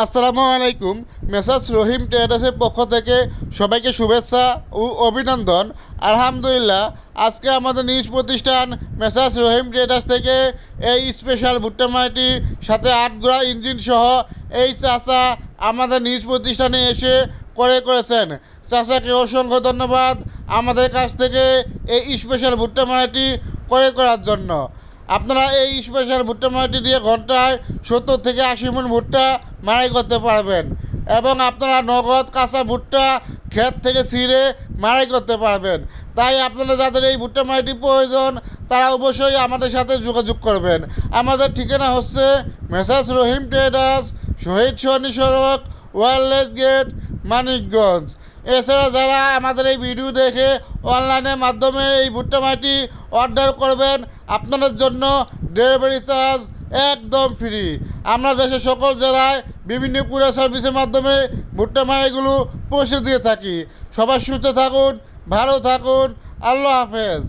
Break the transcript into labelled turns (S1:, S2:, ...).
S1: আসসালামু আলাইকুম। মেসাজ রহিম ট্রেডার্সের পক্ষ থেকে সবাইকে শুভেচ্ছা ও অভিনন্দন। আলহামদুলিল্লাহ, আজকে আমাদের নিউজ প্রতিষ্ঠান মেসাজ রহিম ট্রেডার্স থেকে এই স্পেশাল ভুট্টা মাটি সাথে আটগুড়া ইঞ্জিন সহ এই চাষা আমাদের নিউজ প্রতিষ্ঠানে এসে করে করেছেন। চাষাকে অসংখ্য ধন্যবাদ আমাদের কাছ থেকে এই স্পেশাল ভুট্টা মাটি করে করার জন্য। আপনারা এই স্পেশাল ভুট্টা মাটি দিয়ে ঘন্টায় সত্তর থেকে আশি মন ভুট্টা মারাই করতে পারবেন। এবং আপনারা নগদ কাঁচা ভুট্টা ক্ষেত থেকে ছিঁড়ে মারাই করতে পারবেন। তাই আপনারা যাদের এই ভুট্টা মাটি প্রয়োজন, তারা অবশ্যই আমাদের সাথে যোগাযোগ করবেন। আমাদের ঠিকানা হচ্ছে মেসাজ রহিম ট্রেডার্স, শহীদ সনি সড়ক ওয়ারলেস গেট, মানিকগঞ্জ। এছাড়া যারা আমাদের এই ভিডিও দেখে অনলাইনের মাধ্যমে এই ভুট্টা মাটি অর্ডার করবেন, আপনাদের জন্য ডেলিভারি চার্জ একদম ফ্রি আমরা দেশের সকল জেলায় বিভিন্ন কুড়া সার্ভিসের মাধ্যমে ভুট্টা মাটিগুলো পৌঁছে দিয়ে থাকি। সবাই সুস্থ থাকুন, ভালো থাকুন, আল্লাহ হাফেজ।